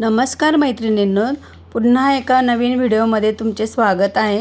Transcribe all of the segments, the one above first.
नमस्कार मैत्रिणींनो पुन्हा एका नवीन व्हिडिओमध्ये तुमचे स्वागत आहे.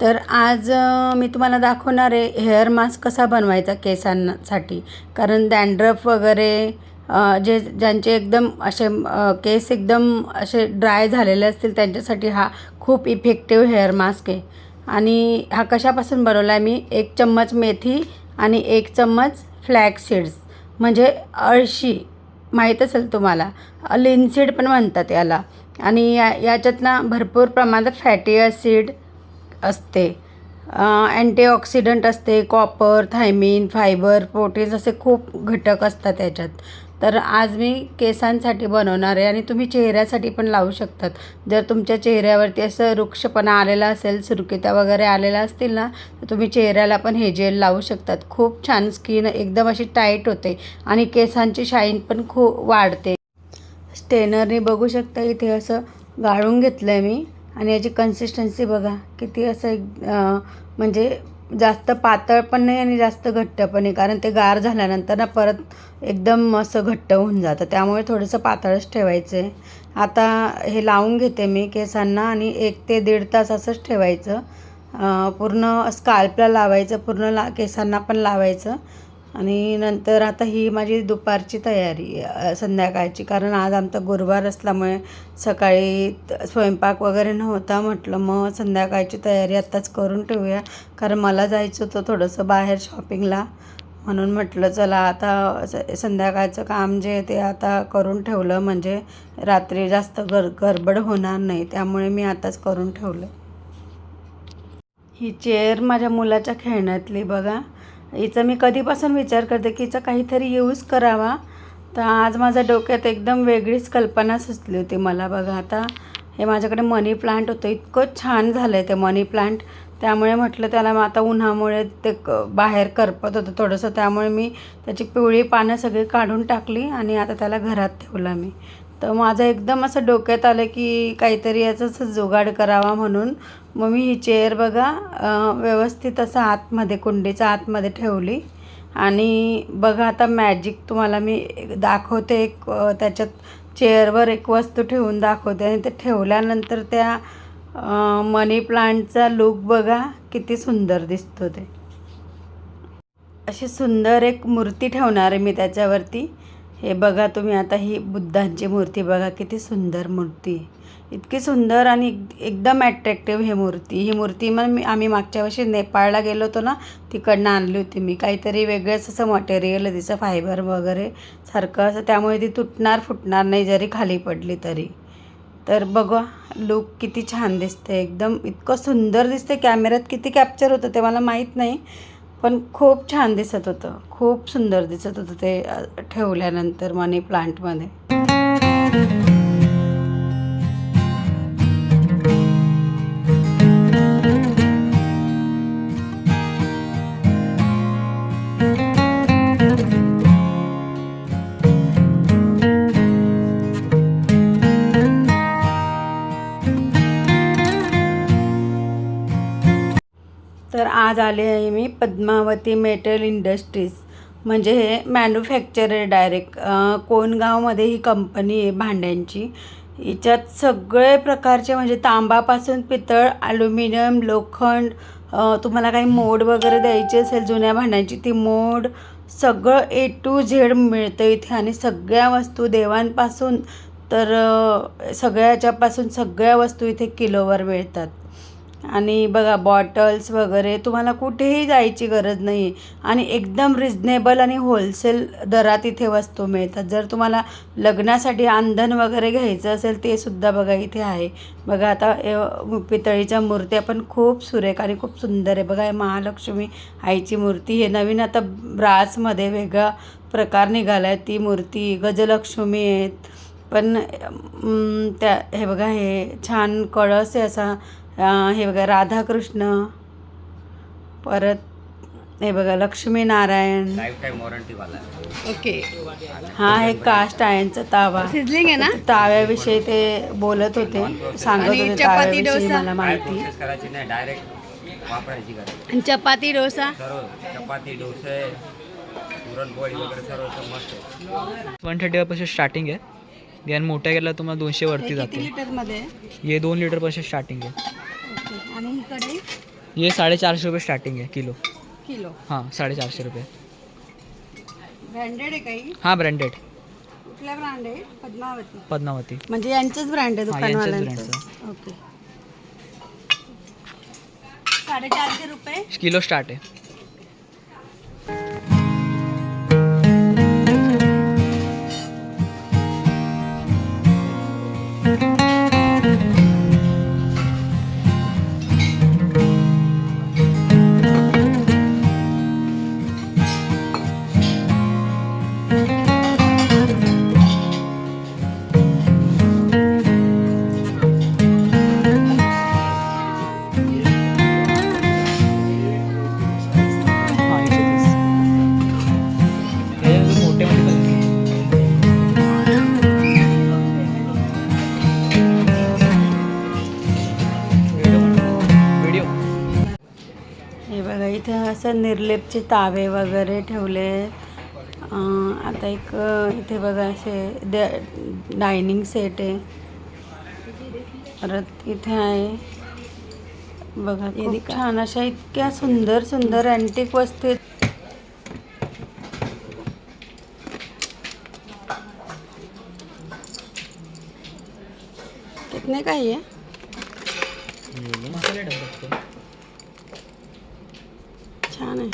तर आज मी तुम्हाला दाखवणार आहे हेअर मास्क कसा बनवायचा केसांसाठी. कारण डॅन्ड्रफ वगैरे जे ज्यांचे एकदम असे केस एकदम असे ड्राय झालेले असतील त्यांच्यासाठी हा खूप इफेक्टिव्ह हेअर मास्क आहे. आणि हा कशापासून बनवला आहे मी एक चम्मच मेथी आणि एक चम्मच फ्लॅग सीड्स. म्हणजे अळशी. माहीत असेल तुम्हाला. लिनसीड पण म्हणतात याला. आणि या याच्यातना भरपूर प्रमाणात फॅटी ॲसिड असते. अँटीऑक्सिडंट असते कॉपर थायमिन फायबर प्रोटीन्स असे खूप घटक असतात त्याच्यात तर आज मी केसांसाठी बनवणार आहे आणि तुम्ही चेहऱ्यासाठी पण लावू शकतात. जर तुमच्या चेहऱ्यावरती असं वृक्षपणा आलेला असेल सुरकित्या वगैरे आलेल्या असतील ना तर तुम्ही चेहऱ्याला पण हे जेल लावू शकतात. खूप छान स्किन एकदम अशी टाईट होते आणि केसांची शाईन पण खूप वाढते. स्टेनरने बघू शकता इथे असं गाळून घेतलं आहे मी आणि याची कन्सिस्टन्सी बघा किती असं एक म्हणजे जास्त पातळ पण नाही आणि जास्त घट्ट पण नाही कारण ते गार झाल्यानंतर ना परत एकदम असं घट्ट होऊन जातं. त्यामुळे थोडंसं पातळच ठेवायचं. आहे आता हे लावून घेते मी केसांना आणि एक ते दीड तास असंच ठेवायचं. पूर्ण स्काल्पला लावायचं पूर्ण ला केसांना पण लावायचं. आणि नंतर आता ही माझी दुपारची तयारी संध्याकाळची. कारण आज आमचा गुरुवार असल्यामुळे सकाळी स्वयंपाक वगैरे नव्हता म्हटलं. मग संध्याकाळची तयारी आत्ताच करून ठेवूया. कारण मला जायचं होतं थोडंसं बाहेर शॉपिंगला. म्हणून म्हटलं चला आता स- संध्याकाळचं काम जे आहे ते आता करून ठेवलं. म्हणजे रात्री जास्त गर गडबड होणार नाही. त्यामुळे मी आताच करून ठेवलं. ही चेअर माझ्या मुलाच्या खेळण्यातली बघा. हिचा मी कधीपासून विचार करते की हिचा काहीतरी यूज करावा. तर आज माझ्या डोक्यात एकदम वेगळीच कल्पना सुचली होती मला. बघा आता हे माझ्याकडे मनी प्लांट होतं. इतकं छान झालं आहे ते मनी प्लांट त्यामुळे म्हटलं त्याला मग आता उन्हामुळे ते क बाहेर करपत होतं थोडंसं. त्यामुळे मी त्याची पिवळी पानं सगळी काढून टाकली आणि आता त्याला घरात ठेवला मी. तर माझं एकदम असं डोक्यात आलं की काहीतरी याचं असं जुगाड करावा म्हणून मग मी ही चेअर बघा व्यवस्थित असं आतमध्ये कुंडीच्या आतमध्ये ठेवली. आणि बघा आता मॅजिक तुम्हाला मी दाखवते एक त्याच्यात चेअरवर एक वस्तू ठेवून दाखवते. आणि ते ठेवल्यानंतर त्या मनी प्लांटचा लुक बघा किती सुंदर दिसतो ते. अशी सुंदर एक मूर्ती ठेवणार आहे मी त्याच्यावरती. हे बघा तुम्ही आता ही बुद्धांची मूर्ती बघा किती सुंदर मूर्ती. इतकी सुंदर आणि एकदम ॲट्रॅक्टिव्ह ही मूर्ती. ही मूर्ती मग मी आम्ही मागच्या वर्षी नेपाळला गेलो होतो ना तिकडनं आणली होती मी. काहीतरी वेगळंच असं मटेरियल तिचं फायबर वगैरे सारखं असं. त्यामुळे ती तुटणार फुटणार नाही जरी खाली पडली तरी. तर बघा लुक किती छान दिसते एकदम इतकं सुंदर दिसते कॅमेऱ्यात किती कॅप्चर होतं ते मला माहीत नाही. पण खूप छान दिसत होतं. खूप सुंदर दिसत होतं ते ठेवल्यानंतर मनी प्लांटमध्ये. आज आले आहे मी पद्मावती मेटल इंडस्ट्रीज. म्हणजे हे मॅन्युफॅक्चर आहे डायरेक्ट कोणगावमध्ये ही कंपनी आहे भांड्यांची. हिच्यात सगळे प्रकारचे म्हणजे तांबापासून पितळ ॲल्युमिनियम लोखंड तुम्हाला काही मोड वगैरे द्यायची असेल जुन्या भांड्यांची ती मोड सगळं ए टू झेड मिळतं इथे. आणि सगळ्या वस्तू देवांपासून तर सगळ्याच्यापासून सगळ्या सगळ्या वस्तू इथे किलोवर मिळतात. आणि बघा बॉटल्स वगैरे तुम्हाला कुठेही जायची गरज नाही आहे आणि एकदम रिजनेबल आणि होलसेल दरात इथे वस्तू मिळतात. जर तुम्हाला लग्नासाठी आंधण वगैरे घ्यायचं असेल ते सुद्धा बघा इथे आहे. बघा आता पितळीच्या मूर्त्या पण खूप सुरेख आणि खूप सुंदर आहे. बघा महालक्ष्मी आईची मूर्ती हे नवीन आता ब्रासमध्ये वेगळा प्रकार निघाला आहे ती मूर्ती गजलक्ष्मी आहेत. पण त्या हे बघा हे छान कळस आहे असा हे बघा राधाकृष्ण परत हे बघा लक्ष्मीनारायण. लाइफ टाइम वारंटी वाला है ओके. हा आहे कास्ट आयनचा तावा. सिझलिंग आहे ना? ताव्याविषयी ते बोलत होते सांगत होते चपाती ताव्याविषयी डोसा. मला माहिती. डायरेक्ट चपाती डोसा? चपाती डोसे पुरणपोळी वगैरे सर्व एकदम मस्त आहे. वन थर्टी पासून स्टार्टिंग आहे. मोठ्या गेला तुम्हाला दोनशे हे वरती जाते आहे हे दोन लिटरपासून स्टार्टिंग आहे. आणि इकडे? हे साडेचारशे रुपये स्टार्टिंग आहे किलो. किलो. हां साडेचारशे रुपये. ब्रँडेड आहे काही हां? ब्रँडेड कुठला ब्रँड आहे? पद्मावती. पद्मावती. म्हणजे यांचंच ब्रँड आहे हा, दुकानवाल्यांचं? ओके साडेचारशे रुपये? किलो स्टार्ट आहे. निर्लेपचे तावे वगैरे ठेवले. आता एक इथे बघा असे डा- डायनिंग सेट आहे. परत इथे आहे. बघा खूप छान अशा इतक्या सुंदर सुंदर अँटिक वस्तू आहेत. कितने का है ये मसाले डब्बा छान आहे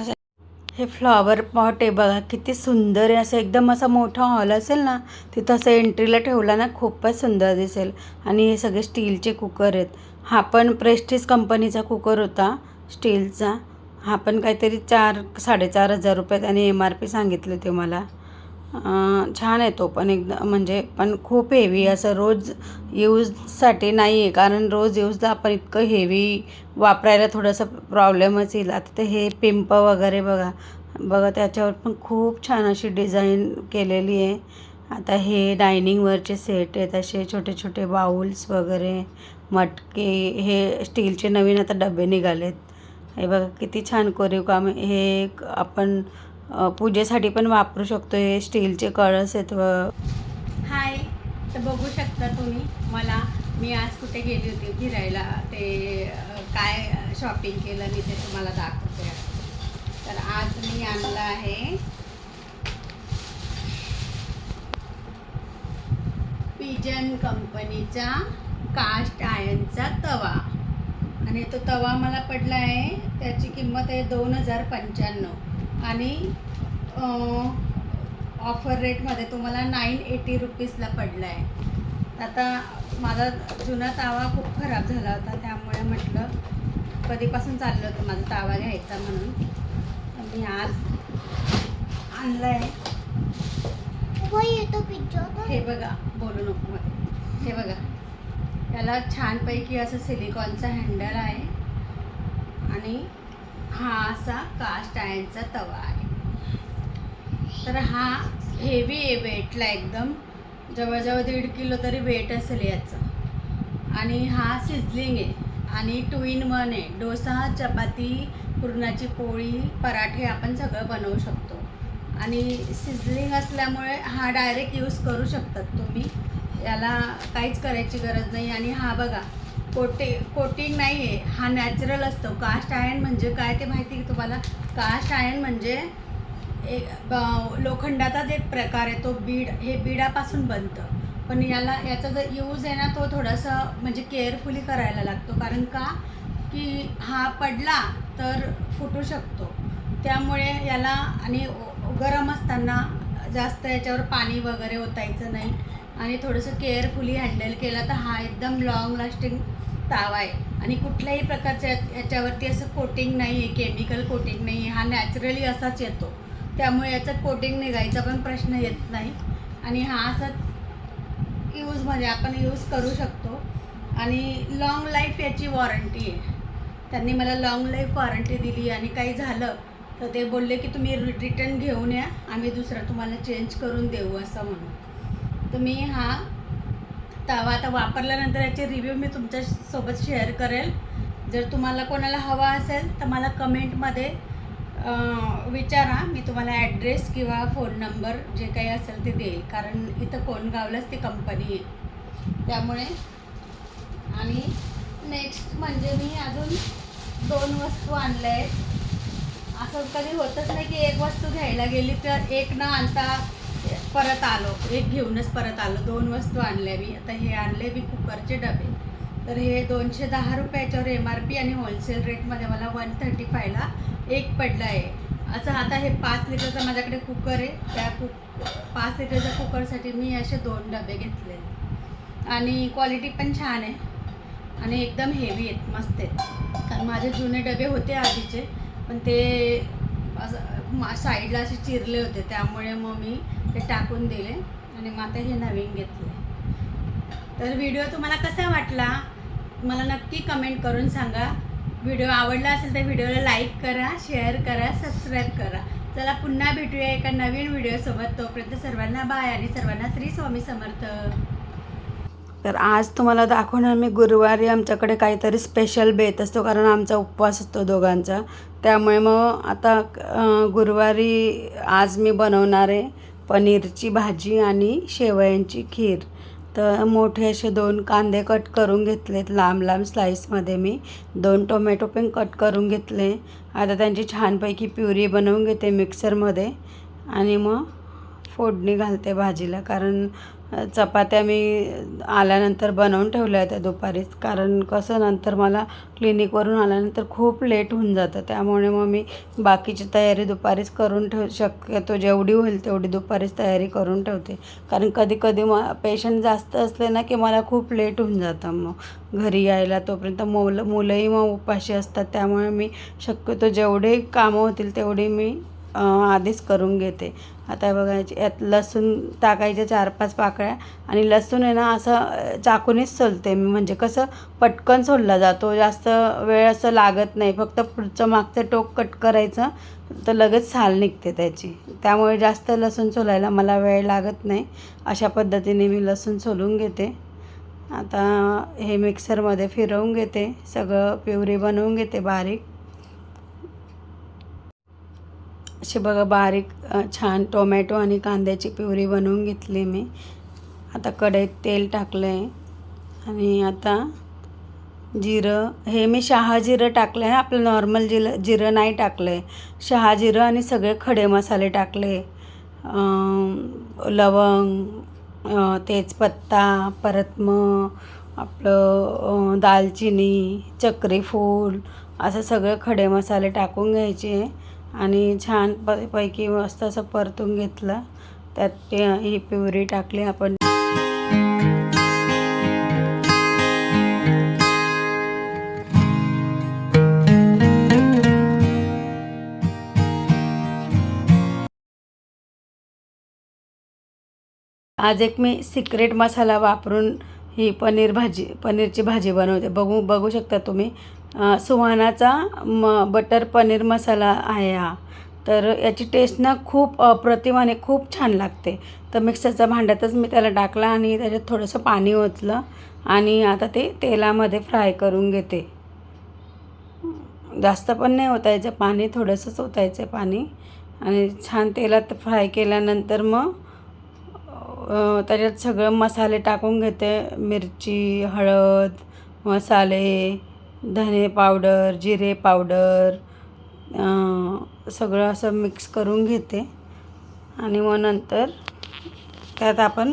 असं हे फ्लॉवर पॉट आहे बघा किती सुंदर आहे. असं एकदम असा मोठा हॉल असेल ना तिथं असं एंट्रीला ठेवला ना खूपच सुंदर दिसेल. आणि हे सगळे स्टीलचे कुकर आहेत. हा पण प्रेस्टिज कंपनीचा कुकर होता स्टीलचा. हा पण काहीतरी चार साडेचार हजार रुपये आणि एम आर पी सांगितले ते मला. छान आहे तो पण एकदा म्हणजे पण खूप हेवी असं रोज यूजसाठी नाही आहे कारण रोज यूजला आपण इतकं हेवी वापरायला थोडंसं प्रॉब्लेमच येईल. आता ते हे पिंप वगैरे बघा बघा त्याच्यावर पण खूप छान अशी डिझाईन केलेली आहे. आता हे डायनिंगवरचे सेट आहेत असे छोटे छोटे बाउल्स वगैरे मटके हे स्टीलचे नवीन आता डबे निघालेत. हे बघा किती छान कोरीव काम हे एक आपण पूजेसाठी पण वापरू शकतो. हे स्टीलचे कळस आहेत व हाय तर बघू शकता तुम्ही मला मी आज कुठे गेली होती फिरायला ते काय शॉपिंग केलं मी ते तुम्हाला दाखवते तर आज मी आणलं आहे पिजन कंपनीचा कास्ट आयनचा तवा. आणि तो तवा मला पडला आहे त्याची किंमत आहे दोन हजार पंच्याण्णव. आणि ऑफर रेटमध्ये तुम्हाला नाईन एटी रुपीजला पडला आहे आता माझा जुना तावा खूप खराब झाला होता त्यामुळे म्हटलं कधीपासून चाललं होतं माझा तावा घ्यायचा म्हणून. मी आज आणलं आहे हे बघा बोलू नको हे बघा. त्याला छानपैकी असं सिलिकॉनचा हँडल आहे. आणि हा असा कास्ट आयनचा तवा आहे. तर हा हेवी आहे वेटला एकदम जवळजवळ दीड किलो तरी वेट असेल याचं. आणि हा सिझलिंग आहे. आणि टू इन वन आहे. डोसा चपाती पुरणाची पोळी पराठे आपण सगळं बनवू शकतो. आणि सिझलिंग असल्यामुळे हा डायरेक्ट यूज करू शकतात तुम्ही. याला काहीच करायची गरज नाही. आणि हा बघा कोटे कोटिंग नाही आहे हा नॅचरल असतो. कास्ट आयर्न म्हणजे काय ते माहिती आहे तुम्हाला? कास्ट आयर्न म्हणजे एक ब- लोखंडाचाच एक प्रकार आहे तो बीड हे बिडापासून बनतं. पण याला याचा जर यूज आहे ना तो थोडासा म्हणजे केअरफुली करायला लागतो. कारण का? की हा पडला तर फुटू शकतो. त्यामुळे याला आणि गरम असताना जास्त याच्यावर पाणी वगैरे ओतायचं नाही. आणि थोडंसं केअरफुली हँडल केला तर हा एकदम लॉंग लास्टिंग तावा आहे. आणि कुठल्याही प्रकारच्या याच्यावरती असं कोटिंग नाही आहे केमिकल कोटिंग नाही आहे हा नॅचरली असाच येतो. त्यामुळे याचं कोटिंग निघायचा पण प्रश्न येत नाही. आणि हा असाच यूजमध्ये आपण यूज करू शकतो. आणि लॉंग लाईफ याची वॉरंटी आहे. त्यांनी मला लॉंग लाईफ वॉरंटी दिली आणि काही झालं तर ते बोलले की तुम्ही रिटर्न घेऊन या. आम्ही दुसरा तुम्हाला चेंज करून देऊ असं म्हणून. तर मी हा तवा आता वापरल्यानंतर याचे रिव्ह्यू मी तुमच्यासोबत शेअर करेल. जर तुम्हाला कोणाला हवा असेल तर मला कमेंटमध्ये विचारा. मी तुम्हाला ॲड्रेस किंवा फोन नंबर जे काही असेल ते देईल. कारण इथं कोणगावलाच ती कंपनी आहे. त्यामुळे आणि नेक्स्ट म्हणजे मी अजून दोन वस्तू आणल्या आहेत. असं कधी होतच नाही की एक वस्तू घ्यायला गेली तर एक न आणता परत आलो. एक घेऊनच परत आलो. दोन वस्तू आणल्या मी. आता हे आणले मी कुकरचे डबे. तर हे दोनशे दहा रुपयाच्यावर एम आर पी आणि होलसेल रेटमध्ये मला वन थर्टी फायला एक पडलं आहे. असं आता हे पाच लिटरचा माझ्याकडे कुकर आहे. त्या कुक पाच लिटरच्या कुकरसाठी मी असे दोन डबे घेतले. आणि क्वालिटी पण छान आहे. आणि एकदम हेवी आहेत. मस्त आहेत. कारण माझे जुने डबे होते आधीचे. पण ते असं मा साईडला असे चिरले होते. त्यामुळे मग मी ते टाकून दिले आणि मग आता हे नवीन घेतले. तर व्हिडिओ तुम्हाला कसा वाटला? मला नक्की कमेंट करून सांगा. व्हिडिओ आवडला असेल तर व्हिडिओला लाईक करा शेअर करा सबस्क्राईब करा. चला पुन्हा भेटूया एका नवीन व्हिडिओसोबत तोपर्यंत सर्वांना बाय आणि सर्वांना श्री स्वामी समर्थ. तर आज तुम्हाला दाखवणार मी गुरुवारी आमच्याकडे काहीतरी स्पेशल बेत असतो कारण आमचा उपवास असतो दोघांचा. त्यामुळे मग आता गुरुवारी आज मी बनवणार आहे पनीरची भाजी आणि शेवयांची खीर. तर मोठे असे दोन कांदे कट करून घेतलेत. लांब लांब स्लाईसमध्ये मी दोन टोमॅटो पण कट करून घेतले. आता त्यांची छानपैकी प्युरी बनवून घेते मिक्सरमध्ये आणि मग फोडणी घालते भाजीला. कारण चपात्या मी आल्यानंतर बनवून ठेवल्या होत्या दुपारीच. कारण कसं नंतर मला क्लिनिकवरून आल्यानंतर खूप लेट होऊन जातं. त्यामुळे मग मी बाकीची तयारी दुपारीच करून ठेव शक्यतो जेवढी होईल तेवढी दुपारीच तयारी करून ठेवते. कारण कधी कधी म पेशंट जास्त असले ना की मला खूप लेट होऊन जातं मग. घरी यायला तोपर्यंत मुलं मुलंही मग उपाशी असतात. त्यामुळे मी शक्यतो जेवढे कामं होतील तेवढी मी आधीच करून घेते. आता हे बघा यात लसूण टाकायच्या चार पाच पाकळ्या आणि लसूण आहे ना असं चाकूनेच सोलते मी. म्हणजे कसं पटकन सोलला जातो. जास्त वेळ असं लागत नाही. फक्त पुढचं मागचं टोक कट करायचं तर लगेच साल निघते त्याची. त्यामुळे जास्त लसूण सोलायला मला वेळ लागत नाही. अशा पद्धतीने मी लसूण सोलून घेते. आता हे मिक्सरमध्ये फिरवून घेते. सगळं प्युरी बनवून घेते बारीक. असे बघा बारीक छान टोमॅटो आणि कांद्याची प्युरी बनवून घेतली मी. आता कढईत तेल टाकलं आहे आणि आता जिरं हे मी शहा जिरं टाकलं आहे आपलं नॉर्मल जिरं जिरं नाही टाकलं आहे शहा जिरं आणि सगळे खडे मसाले टाकले. लवंग तेजपत्ता परत मग आपलं दालचिनी चक्रीफूल असं सगळे खडे मसाले टाकून घ्यायचे. आणि छान प पैकी मस्त असं परतून घेतलं. त्यात ते ही प्युरी टाकली आपण. आज एक मी सिक्रेट मसाला वापरून ही पनीर भाजी पनीरची भाजी बनवते. बघू बघू शकता तुम्ही. सुहानाचा म बटर पनीर मसाला आहे हा. तर याची टेस्ट ना खूप अप्रतिम आणि खूप छान लागते. तर मिक्सरच्या भांड्यातच मी त्याला टाकला आणि त्याच्यात थोडंसं पाणी ओतलं आणि आता ते तेलामध्ये फ्राय करून घेते. जास्त पण नाही ओतायचं पाणी थोडंसंच ओतायचं पाणी. आणि छान तेलात फ्राय केल्यानंतर मग त्याच्यात सगळं मसाले टाकून घेते. मिरची हळद मसाले धने पावडर जिरे पावडर सगळं असं मिक्स करून घेते. आणि मग नंतर त्यात आपण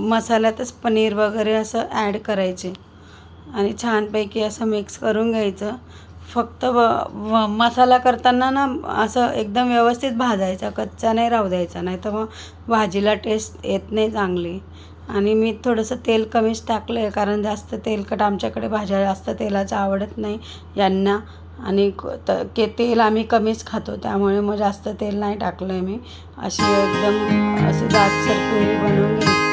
मसाल्यातच पनीर वगैरे असं ॲड करायचे. आणि छानपैकी असं मिक्स करून घ्यायचं. फक्त व व मसाला करताना ना असं एकदम व्यवस्थित भाजायचा कच्चा नाही राहू द्यायचा. नाही तर मग भाजीला टेस्ट येत नाही चांगली. आणि मी थोडंसं तेल कमीच टाकलं आहे कारण जास्त तेलकट आमच्याकडे भाज्या जास्त तेलाचं आवडत नाही यांना. आणि क- त के तेल आम्ही कमीच खातो त्यामुळे मग जास्त तेल नाही टाकलं आहे मी. अशी एकदम अशी दाटसर पुरी बनवून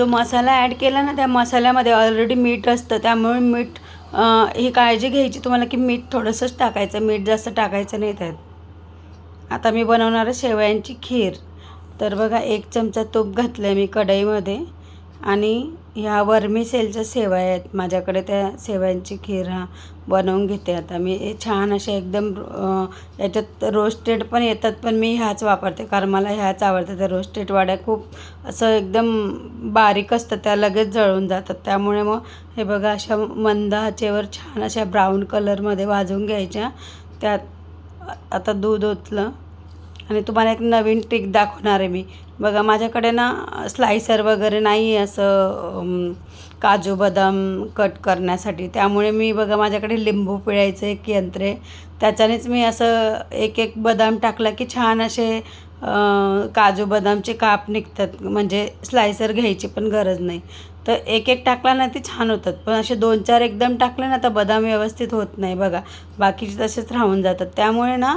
जो मसाला ॲड केला ना त्या मसाल्यामध्ये ऑलरेडी मीठ असतं. त्यामुळे मीठ ही काळजी घ्यायची तुम्हाला की मीठ थोडंसंच टाकायचं. मीठ जास्त टाकायचं नाही त्यात. आता मी बनवणार आहे शेवयांची खीर. तर बघा एक चमचा तूप घातलं आहे मी कढईमध्ये. आणि ह्या वर्मीसेलच्या सेवा आहेत. माझ्याकडे त्या सेवयांची खीर हा बनवून घेते आता. मी छान अशा एकदम याच्यात रोस्टेड पण येतात पण मी ह्याच वापरते. कारण मला ह्याच आवडतात. त्या रोस्टेड वाड्या खूप असं एकदम बारीक असतं त्या लगेच जळून जातात. त्यामुळे मग हे बघा अशा मंदाचेवर छान अशा ब्राऊन कलरमध्ये भाजून घ्यायच्या. त्यात आता दूध ओतलं. आणि तुम्हाला एक नवीन ट्रिक दाखवणार आहे मी. बघा माझ्याकडे ना स्लायसर वगैरे नाही आहे असं काजू बदाम कट करण्यासाठी. त्यामुळे मी बघा माझ्याकडे लिंबू पिळायचं एक यंत्र आहे. त्याच्यानेच मी असं एक एक बदाम टाकला की छान असे काजू बदामचे काप निघतात. म्हणजे स्लायसर घ्यायची पण गरज नाही. तर एक एक टाकला ना ते छान होतात. पण असे दोन चार एकदम टाकले ना तर बदाम व्यवस्थित होत नाही बघा. बाकीचे तसेच राहून जातात. त्यामुळे ना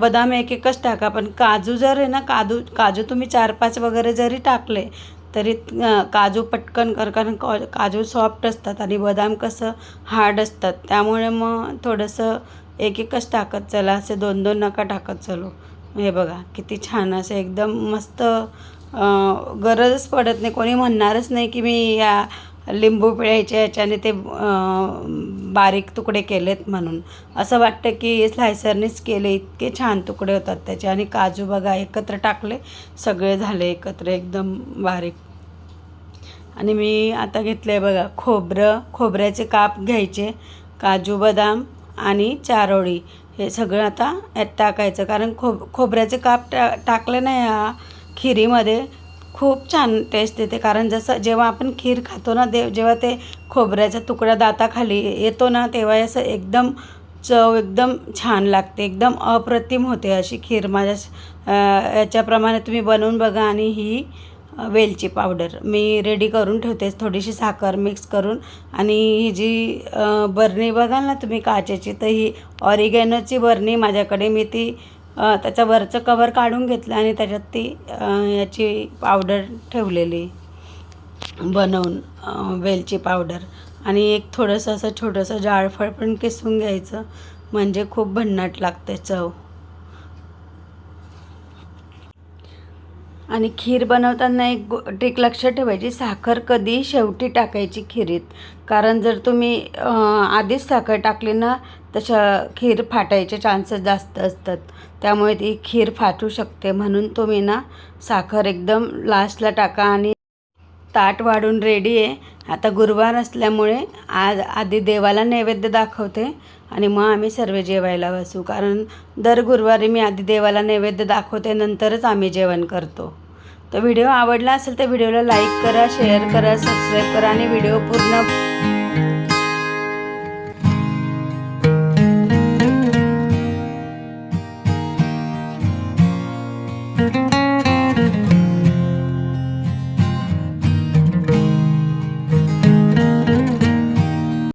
बदाम एक एकच टाका. पण काजू जर आहे ना काजू काजू तुम्ही चार पाच वगैरे जरी टाकले तरी काजू पटकन कर कारण काजू सॉफ्ट असतात आणि बदाम कसं हार्ड असतात. त्यामुळे मग थोडंसं एक एकच टाकत चला. असे दोन दोन नका टाकत चलो. हे बघा किती छान असं एकदम मस्त गरजच पडत नाही. कोणी म्हणणारच नाही की मी या लिंबू पिळायच्या याच्याने ते बारीक तुकडे केलेत म्हणून. असं वाटतं की स्लायसरनेच केले इतके छान तुकडे होतात त्याचे. आणि काजू बघा एकत्र टाकले सगळे झाले एकत्र एकदम बारीक. आणि मी आता घेतलं आहे बघा खोबरं खोबऱ्याचे काप घ्यायचे काजू बदाम आणि चारोळी. हे सगळं आता यात टाकायचं. कारण खोब खोबऱ्याचे काप टा टाकले नाही हा खिरीमध्ये खूप छान टेस्ट येते. कारण जसं जेव्हा आपण खीर खातो ना ते जेव्हा ते खोबऱ्याचा तुकडा दाताखाली येतो ना तेव्हा असं एकदम चव एकदम छान लागते. एकदम अप्रतिम होते अशी खीर. माझ्या याच्याप्रमाणे तुम्ही बनवून बघा आणि ही वेलची पावडर. मी रेडी करून ठेवते. थोडीशी साखर मिक्स करून आणि ही जी बरणी बघाल ना तुम्ही काचेची तर ही ऑरिगॅनोची बरणी माझ्याकडे मी ती त्याचं वरचं कवर काढून घेतलं आणि त्याच्यात ती याची पावडर ठेवलेली. बनवून वेलची पावडर आणि एक थोडंसं असं छोटंसं जाळफळ पण किसून घ्यायचं. म्हणजे खूप भन्नाट लागते चव. आणि खीर बनवताना एक गो ट्रिक लक्षात ठेवायची. साखर कधी शेवटी टाकायची खिरीत. कारण जर तुम्ही आधीच साखर टाकली ना तशा खीर फाटायचे चान्सेस जास्त असतात. त्यामुळे ती खीर फाटू शकते. म्हणून तुम्ही ना साखर एकदम लास्टला टाका आणि ताट वाढून रेडी आहे. आता गुरुवार असल्यामुळे आज आधी देवाला नैवेद्य दाखवते आणि मग आम्ही सर्व जेवायला बसू. कारण दर गुरुवारी मी आधी देवाला नैवेद्य दाखवते नंतरच आम्ही जेवण करतो. तर व्हिडिओ आवडला असेल तर व्हिडिओला लाईक करा शेअर करा सबस्क्राईब करा आणि व्हिडिओ पूर्ण